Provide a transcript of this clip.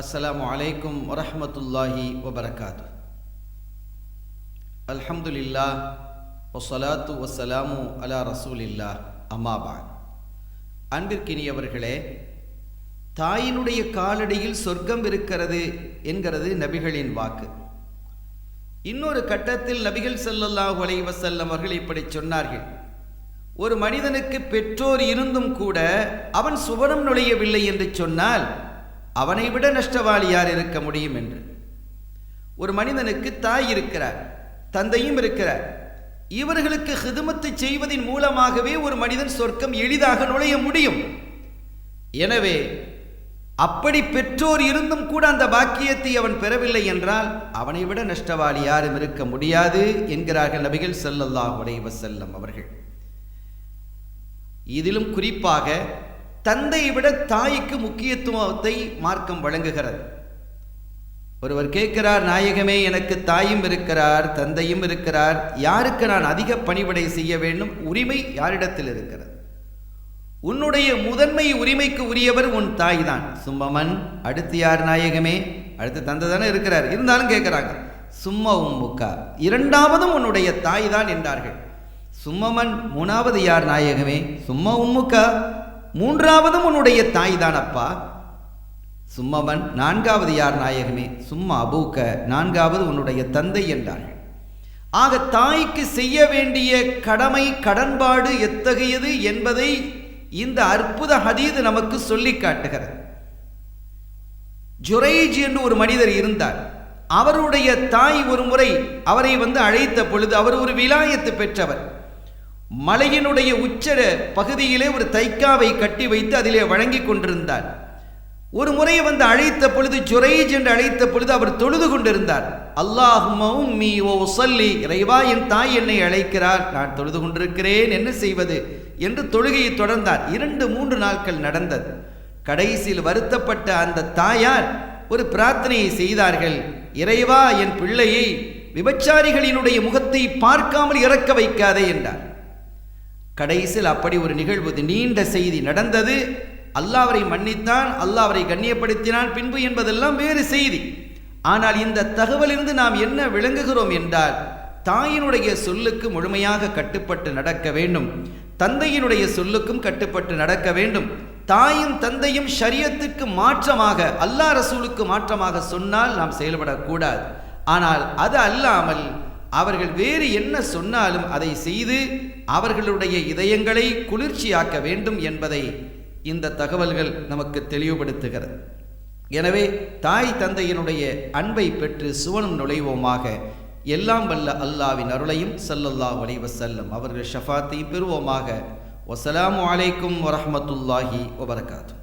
அஸ்லாம் அலைக்கும் வரஹ்மத்துல்லாஹி வபரகாத்து அல்ஹம்துலில்லா ஒசலாத்து வஸ்ஸலாமு அலா ரசூலில்லா அம்மாபான் அன்பிற்கினியவர்களே தாயினுடைய காலடியில் சொர்க்கம் இருக்கிறது என்கிறது நபிகளின் வாக்கு. இன்னொரு கட்டத்தில் நபிகள் ஸல்லல்லாஹு அலை வசல்லம் அவர்கள் இப்படி சொன்னார்கள். ஒரு மனிதனுக்கு பெற்றோர் இருந்தும் கூட அவன் சுவனம் நுழையவில்லை என்று சொன்னால் அவனை விட நஷ்டவாளி யார் இருக்க முடியும் என்று. ஒரு மனிதனுக்கு தாய் இருக்கிறார் தந்தையும் இருக்கிறார். இவர்களுக்கு ஹிதுமத்தை செய்வதின் மூலமாகவே ஒரு மனிதன் சொர்க்கம் எளிதாக நுழைய முடியும். எனவே அப்படி பெற்றோர் இருந்தும் கூட அந்த பாக்கியத்தை அவன் பெறவில்லை என்றால் அவனை விட நஷ்டவாளி யாரும் இருக்க முடியாது என்கிறார்கள் நபிகள் ஸல்லல்லாஹு உடைய செல்லம் அவர்கள். இதிலும் குறிப்பாக தந்தையை விட தாய்க்கு முக்கியத்துவத்தை மார்க்கம் வழங்குகிறது. ஒருவர் கேட்கிறார் நாயகமே எனக்கு தாயும் இருக்கிறார் தந்தையும் இருக்கிறார். யாருக்கு நான் அதிக பணிவிடை செய்ய வேண்டும்? உரிமை யாரிடத்தில் இருக்கிறது? உன்னுடைய முதன்மை உரிமைக்கு உரியவர் உன் தாய் தான் சும்மமன் அடுத்து யார் நாயகமே? அடுத்து தந்தை தானே இருக்கிறார். இருந்தாலும் கேட்குறாங்க. சும்மா உம்முக்கா இரண்டாவதும் உன்னுடைய தாய் தான் என்றார்கள். சும்மமன் மூணாவது யார் நாயகமே? சும்மா உம்முக்கா மூன்றாவதும் உன்னுடைய தாய் தான் அப்பா சும்மவன் நான்காவது யார் நாயகமே சும்மா அபூக்க நான்காவது உன்னுடைய தந்தை என்றார்கள். ஆக தாய்க்கு செய்ய வேண்டிய கடமை கடன்பாடு எத்தகையது என்பதை இந்த அற்புத ஹதீது நமக்கு சொல்லி காட்டுகிறது. ஜுரைஜ் என்று ஒரு மனிதர் இருந்தார். அவருடைய தாய் ஒரு முறை அவரை வந்து அழைத்த பொழுது அவர் ஒரு விலாயத்து பெற்றவர். மலையினுடைய உச்சர பகுதியிலே ஒரு தைக்காவை கட்டி வைத்து அதிலே வழங்கி கொண்டிருந்தார். ஒரு முறை வந்து அழைத்த பொழுது ஜுரைஜ் என்று அழைத்த பொழுது அவர் தொழுது கொண்டிருந்தார். அல்லாஹும் மீ ஓ சொல்லி இறைவா என் தாய் என்னை அழைக்கிறார். நான் தொழுது கொண்டிருக்கிறேன் என்ன செய்வது? என்று தொழுகையை தொடர்ந்தார். இரண்டு மூன்று நாட்கள் நடந்தது. கடைசியில் வருத்தப்பட்ட அந்த தாயார் ஒரு பிரார்த்தனையை செய்தார்கள். இறைவா என் பிள்ளையை விபச்சாரிகளினுடைய முகத்தை பார்க்காமல் இறக்க வைக்காதே என்றார். கடைசியில் அப்படி ஒரு நிகழ்வு நீண்ட செய்தி நடந்தது. அல்லாவரை மன்னித்தான் அல்லாவரை கண்ணியப்படுத்தினான் பின்பு என்பதெல்லாம் வேறு செய்தி. ஆனால் இந்த தகவலிருந்து நாம் என்ன விளங்குகிறோம் என்றால் தாயினுடைய சொல்லுக்கு முழுமையாக கட்டுப்பட்டு நடக்க வேண்டும். தந்தையினுடைய சொல்லுக்கும் கட்டுப்பட்டு நடக்க வேண்டும். தாயும் தந்தையும் ஷரியத்துக்கு மாற்றமாக அல்லாஹ் ரசூலுக்கு மாற்றமாக சொன்னால் நாம் செயல்படக்கூடாது. ஆனால் அது அல்லாமல் அவர்கள் வேறு என்ன சொன்னாலும் அதை செய்து அவர்களுடைய இதயங்களை குளிர்ச்சியாக்க வேண்டும் என்பதை இந்த தகவல்கள் நமக்கு தெளிவுபடுத்துகிறது. எனவே தாய் தந்தையினுடைய அன்பை பெற்று சுவனம் நுழைவோமாக எல்லாம் வல்ல அல்லாவின் அருளையும் செல்லல்லா வலைவ செல்லும் அவர்கள் ஷஃபாத்தையும் பெறுவோமாக. வசலாமு வலைக்கும் வரமத்துல்லாஹி வபரகாத்தும்